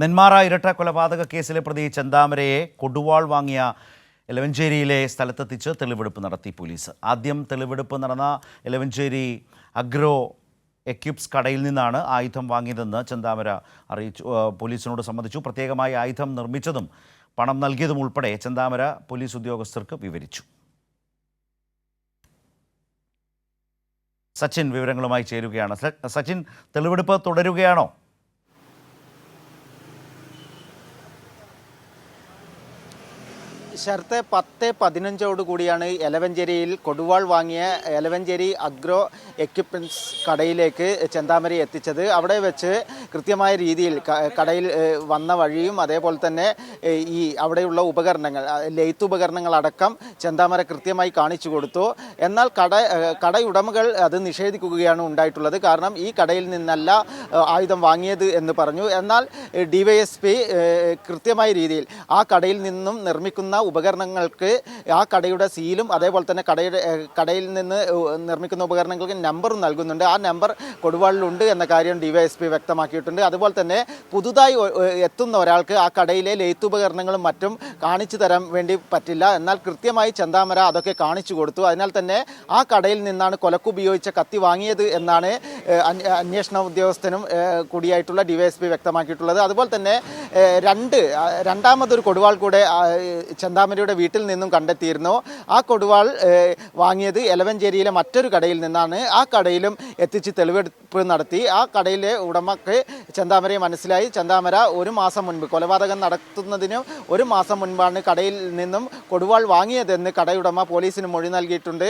നെന്മാറ ഇരട്ട കൊലപാതക കേസിലെ പ്രതി ചെന്താമരയെ കൊടുവാൾ വാങ്ങിയ എലവഞ്ചേരിയിലെ സ്ഥലത്തെത്തിച്ച് തെളിവെടുപ്പ് നടത്തി പോലീസ്. ആദ്യം തെളിവെടുപ്പ് നടന്ന എലവഞ്ചേരി അഗ്രോ എക്യുപ്സ് കടയിൽ നിന്നാണ് ആയുധം വാങ്ങിയതെന്ന് ചെന്താമര അറിയിച്ചു പോലീസിനോട് സമ്മതിച്ചു. പ്രത്യേകമായി ആയുധം നിർമ്മിച്ചതും പണം നൽകിയതും ഉൾപ്പെടെ ചെന്താമര പോലീസ് ഉദ്യോഗസ്ഥർക്ക് വിവരിച്ചു. സച്ചിൻ വിവരങ്ങളുമായി ചേരുകയാണ്. സച്ചിൻ തെളിവെടുപ്പ് തുടരുകയാണോ? ശരത്തെ പത്ത് പതിനഞ്ചോട് കൂടിയാണ് എലവഞ്ചേരിയിൽ കൊടുവാൾ വാങ്ങിയ എലവഞ്ചേരി അഗ്രോ എക്യുപ്മെന്റ്സ് കടയിലേക്ക് ചെന്താമരി എത്തിച്ചത്. അവിടെ വെച്ച് കൃത്യമായ രീതിയിൽ കടയിൽ വന്ന വഴിയും അതേപോലെ തന്നെ ഈ അവിടെയുള്ള ഉപകരണങ്ങൾ ലെയ്ത്ത് ഉപകരണങ്ങളടക്കം ചെന്താമര കൃത്യമായി കാണിച്ചു കൊടുത്തു. എന്നാൽ കട കടയുടമകൾ അത് നിഷേധിക്കുകയാണ് ഉണ്ടായിട്ടുള്ളത്. കാരണം ഈ കടയിൽ നിന്നല്ല ആയുധം വാങ്ങിയത് എന്ന് പറഞ്ഞു. എന്നാൽ ഡി കൃത്യമായ രീതിയിൽ ആ കടയിൽ നിന്നും നിർമ്മിക്കുന്ന ഉപകരണങ്ങൾക്ക് ആ കടയുടെ സീലും അതേപോലെ തന്നെ കടയുടെ കടയിൽ നിന്ന് നിർമ്മിക്കുന്ന ഉപകരണങ്ങൾക്ക് നമ്പറും നൽകുന്നുണ്ട്. ആ നമ്പർ കൊടുവാളിലുണ്ട് എന്ന കാര്യം ഡിവൈഎസ്പി വ്യക്തമാക്കിയിട്ടുണ്ട്. അതുപോലെ തന്നെ പുതുതായി എത്തുന്ന ഒരാൾക്ക് ആ കടയിലെ ലെയ്ത്തുപകരണങ്ങളും മറ്റും കാണിച്ചു തരാൻ വേണ്ടി പറ്റില്ല. എന്നാൽ കൃത്യമായി ചന്താമര അതൊക്കെ കാണിച്ചു കൊടുത്തു. അതിനാൽ തന്നെ ആ കടയിൽ നിന്നാണ് കൊലക്ക് ഉപയോഗിച്ച കത്തി വാങ്ങിയത് എന്നാണ് അന്വേഷണ ഉദ്യോഗസ്ഥനും കൂടിയായിട്ടുള്ള ഡിവൈഎസ്പി വ്യക്തമാക്കിയിട്ടുള്ളത്. അതുപോലെ തന്നെ രണ്ട് രണ്ടാമതൊരു കൊടുവാൾ കൂടെ ആ, ഏഹ്, വീട്ടിൽ നിന്നും കണ്ടെത്തിയിരുന്നു. ആ കൊടുവാൾ വാങ്ങിയത് എലവഞ്ചേരിയിലെ മറ്റൊരു കടയിൽ നിന്നാണ്. ആ കടയിലും എത്തിച്ച് തെളിവെടുപ്പ് നടത്തി. ആ കടയിലെ ഉടമക്ക് ചെന്താമരയെ മനസ്സിലായി. ചെന്താമര ഒരു മാസം മുൻപ് കൊലപാതകം നടത്തുന്നതിന് ഒരു മാസം മുൻപാണ് കടയിൽ നിന്നും കൊടുവാൾ വാങ്ങിയതെന്ന് കടയുടമ പോലീസിന് മൊഴി നൽകിയിട്ടുണ്ട്.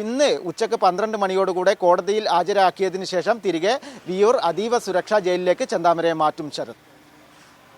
ഇന്ന് ഉച്ചയ്ക്ക് പന്ത്രണ്ട് മണിയോടുകൂടെ കോടതിയിൽ ഹാജരാക്കിയതിനു ശേഷം തിരികെ വിയൂർ അതീവ സുരക്ഷാ ജയിലിലേക്ക് ചെന്താമരയെ മാറ്റും ശരത്.